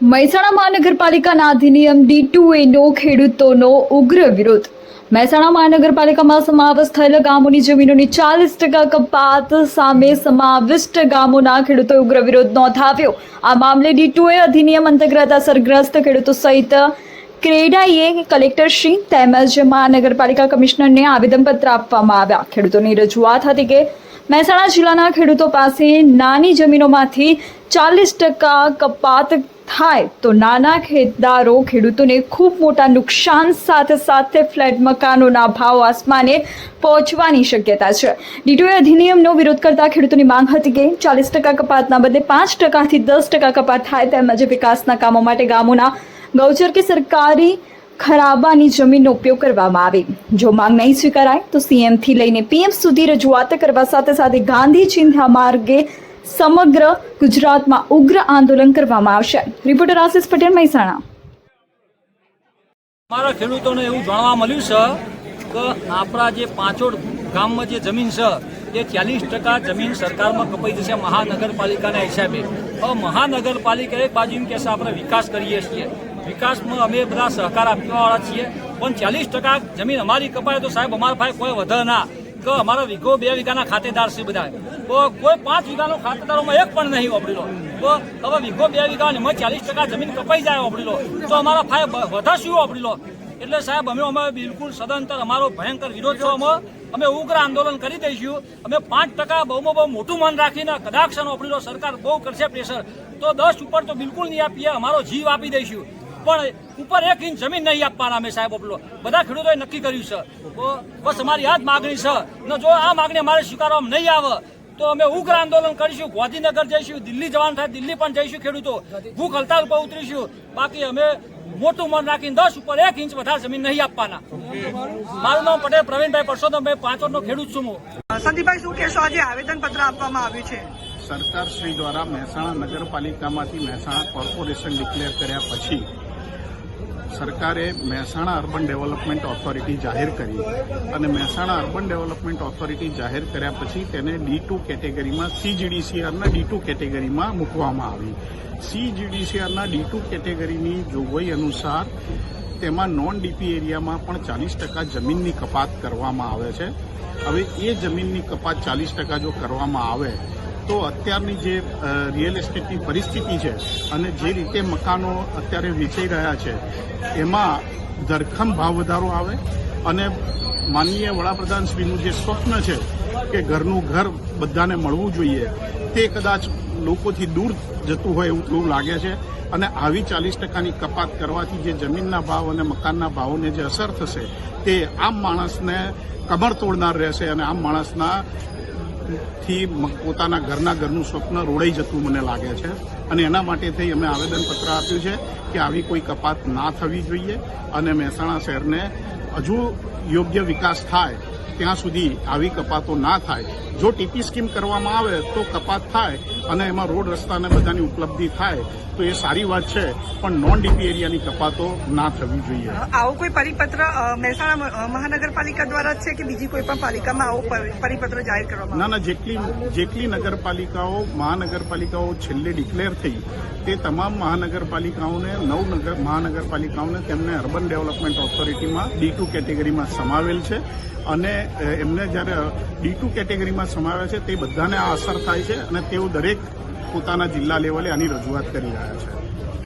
મહેસાણા મહાનગરપાલિકાના અધિનિયમ D two એનો ખેડૂતોનો ઉગ્ર વિરોધ. મહેસાણા મહાનગરપાલિકામાં સમાવેશ થયેલા ગામોની જમીનોની ચાલીસ ટકા કપાત સામે સમાવિષ્ટ ગામોના ખેડૂતોએ ઉગ્ર વિરોધ નોંધાવ્યો. આ મામલે ડી ટુ એ અધિનિયમ અંતર્ગત અસરગ્રસ્ત ખેડૂતો સહિત ક્રેડાઈએ કલેક્ટરશ્રી તેમજ મહાનગરપાલિકા કમિશનરને આવેદનપત્ર આપવામાં આવ્યા. ખેડૂતોની રજૂઆત હતી કે મહેસાણા જિલ્લાના ખેડૂતો પાસે નાની જમીનોમાંથી ચાલીસ ટકા કપાત થાય તો નાના ખેતદારો ખેડૂતોને ખૂબ મોટા નુકસાન સાથે સાથે ફ્લેટ મકાનોના ભાવ આસમાને પહોંચવાની શક્યતા છે. ડીટોએ અધિનિયમનો વિરોધ કરતા ખેડૂતોની માંગ હતી કે ચાલીસ ટકા કપાતના બદલે પાંચ ટકાથી દસ ટકા કપાત થાય તેમજ વિકાસના કામો માટે ગામોના ગૌચર કે સરકારી ખરાબાની જમીનનો ઉપયોગ કરવામાં આવે. જો માંગ નહીં સ્વીકારાય તો સીએમથી લઈને પીએમ સુધી રજૂઆત કરવા સાથે સાથે ગાંધી ચિંધ્યા માર્ગે સમગ્ર ગુજરાતમાં ઉગ્ર આંદોલન કરવામાં આવશે. રિપોર્ટર આશિષ પટેલ, મહેસાણા. અમારા ખેડૂતોને એવું જાણવા મળ્યું છે કે આપણા જે પાંચોડ ગામમાં જે જમીન છે, એ ચાલીસ ટકા જમીન સરકારમાં કપાઈ જશે મહાનગરપાલિકાના હિસાબે. મહાનગરપાલિકા એક બાજુ એમ કહેશે આપણે વિકાસ કરીએ છીએ. વિકાસમાં અમે બધા સહકાર આપવાવાળા છીએ. પણ ચાલીસ ટકા જમીન અમારી કપાય તો સાહેબ, અમારા ભાઈ કોઈ વધે ના કે અમારા વીઘો બે વીઘાના ખાતેદાર છે બધા તો કોઈ પાંચ વીઘાનો ખાતેદારોમાં એક પણ નહીં વાપરી લો તો હવે વીઘો બે વીઘા એમાં ચાલીસ ટકા જમીન કપાઈ જાય વાપરી તો અમારા ભાઈ વધારે શું વાપરી લો એટલે સાહેબ, અમે અમે બિલકુલ સદંતર અમારો ભયંકર વિરોધ છો અમે અમે ઉગ્ર આંદોલન કરી દઈશું. અમે પાંચ ટકા બહુમાં બહુ મોટું મન રાખીને કદાક્ષનો વાપરી સરકાર બહુ કરશે પ્રેશર. તો દસ ઉપર તો બિલકુલ નહીં આપીએ, અમારો જીવ આપી દઈશું. પણ ઉપર એક ઇંચ જમીન નહીં આપવાના અમે સાહેબ આપલો બધા ખેડૂતોએ નક્કી કર્યું છે. બસ અમારી આ જ માગણી છે. ને જો આ માગણી અમારે સ્વીકારવામાં નહીં આવે તો અમે ઉગ્ર આંદોલન કરીશું ગાંધીનગર જઈશું દિલ્હી જવાનું થાય દિલ્હી પણ જઈશું ખેડૂતો. ભૂખ હડતાલ પર ઉતરીશું. બાકી અમે મોટું મન રાખીને દસ ઉપર એક ઇંચ વધારે જમીન નહીં આપવાના. મારું નામ પટેલ પ્રવીણભાઈ પરસોત્તમભાઈ પાંચોડનો ખેડૂત છું હું. સંદીપભાઈ શું કહેશો? આજે આવેદન પત્ર આપવામાં આવ્યું છે. સરકાર શ્રી દ્વારા મહેસાણા નગરપાલિકામાંથી મહેસાણા કોર્પોરેશન ડિક્લેર કર્યા પછી સરકારે મહેસાણા અર્બન ડેવલપમેન્ટ ઓથોરિટી જાહેર કરી અને મહેસાણા અર્બન ડેવલપમેન્ટ ઓથોરિટી જાહેર કર્યા પછી તેને ડી ટુ કેટેગરીમાં સીજીડીસીઆરના ડી ટુ કેટેગરીમાં મૂકવામાં આવી. સીજીડીસીઆરના ડી ટુ કેટેગરીની જોગવાઈ અનુસાર તેમાં નોન ડીપી એરિયામાં પણ ચાલીસ ટકા જમીનની કપાત કરવામાં આવે છે. હવે એ જમીનની કપાત ચાલીસ ટકા જો કરવામાં આવે તો અત્યારની જે રિયલ એસ્ટેટની પરિસ્થિતિ છે અને જે રીતે મકાનો અત્યારે વેચાઈ રહ્યા છે, એમાં ધરખમ ભાવ વધારો આવે અને માનનીય વડાપ્રધાન શ્રીનું જે સ્વપ્ન છે કે ઘરનું ઘર બધાને મળવું જોઈએ, તે કદાચ લોકોથી દૂર જતું હોય એવું થોડું લાગે છે અને આવી ચાલીસ ટકાની કપાત કરવાથી જે જમીનના ભાવ અને મકાનના ભાવોને જે અસર થશે, તે આમ માણસને કમર તોડનાર રહેશે અને આમ માણસના થી પોતાના ઘરના ઘરનું સ્વપ્ન રોડાઈ જતું મને લાગે છે. અને એના માટે થઈ અમે આવેદનપત્ર આપ્યું છે કે આવી કોઈ કપાત ના થવી જોઈએ અને મહેસાણા શહેરને હજુ યોગ્ય વિકાસ થાય ત્યાં સુધી આવી કપાતો ના થાય. જો ટીપી સ્કીમ કરવામાં આવે તો કપાત થાય અને એમાં રોડ રસ્તાને બધાની ઉપલબ્ધિ થાય તો એ સારી વાત છે પણ નોન ડીપી એરિયાની કપાતો ના થવી જોઈએ. આવો કોઈ પરિપત્ર મહેસાણા મહાનગરપાલિકા દ્વારા છે કે બીજી કોઈ પણ પાલિકામાં આવો પરી- પરિપત્ર જાહેર કરવામાં ના ના જેટલી જેટલી નગરપાલિકાઓ મહાનગરપાલિકાઓ છેલ્લે ડિક્લેર થઈ તે તમામ મહાનગરપાલિકાઓને નવ નગર મહાનગરપાલિકાઓને તેમને અર્બન ડેવલપમેન્ટ ઓથોરિટીમાં ડી ટુ કેટેગરીમાં સમાવેલ છે. અને એમને જ્યારે ડી ટુ કેટેગરીમાં સમાવ્યા છે તે બધાને આ અસર થાય છે અને તેઓ દરેક પોતાના જિલ્લા લેવલે આની રજૂઆત કરી રહ્યા છે.